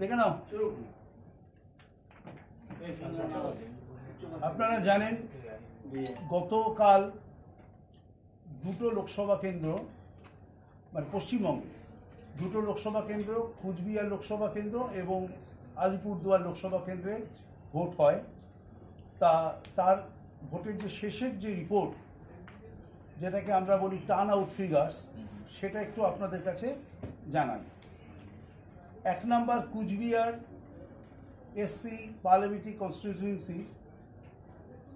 দেখে নাও আপনারা জানেন, গতকাল দুটো লোকসভা কেন্দ্র মানে পশ্চিমবঙ্গে, দুটো লোকসভা কেন্দ্র, কুচবিহার লোকসভা কেন্দ্র এবং আলিপুরদুয়ার লোকসভা কেন্দ্রে ভোট হয়। তা, তার ভোটের যে শেষের যে রিপোর্ট, যেটাকে আমরা বলি টার্ন আউট ফিগার্স, সেটা একটু আপনাদের কাছে জানাই। এক number Cooch Behar SC parliamentary constituency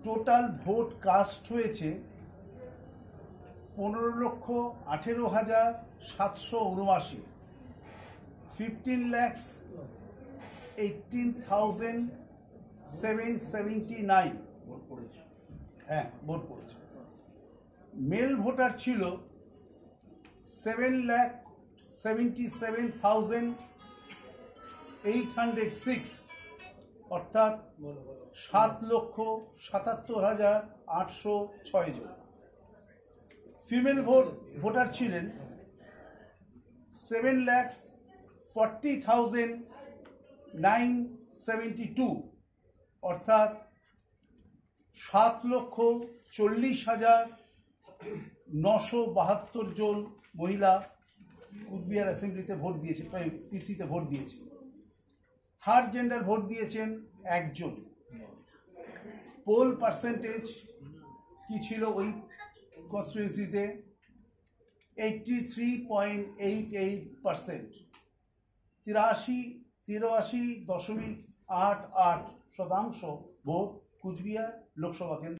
total vote cast হয়েছে পনেরো লক্ষ আঠেরো হাজার সাতশো উনআশি। Fifteen lakhs eighteen thousand seven seventy nine হ্যাঁ ভোট পড়েছে। মেল ভোটার ছিল seven lakh seventy seven thousand eight hundred six অর্থাৎ সাত লক্ষ সাতাত্তর হাজার আটশো ছয় জন। ফিমেল ভোট ভোটার ছিলেন seven lakhs forty thousand nine seventy two অর্থাৎ সাত লক্ষ চল্লিশ হাজার নশো বাহাত্তর জন মহিলা কুচবিহার অ্যাসেম্বলিতে ভোট দিয়েছে পিসিতে ভোট দিয়েছে। থার্ড জেন্ডার ভোট দিয়েছেন একজন। পোল পার্সেন্টেজ কি ছিল ওই কনস্টিটিউন্সিতে eighty three point eight eight percent তিরাশি তিরাশি দশমিক আট আট শতাংশ ভোট কুচবিহার লোকসভা কেন্দ্র।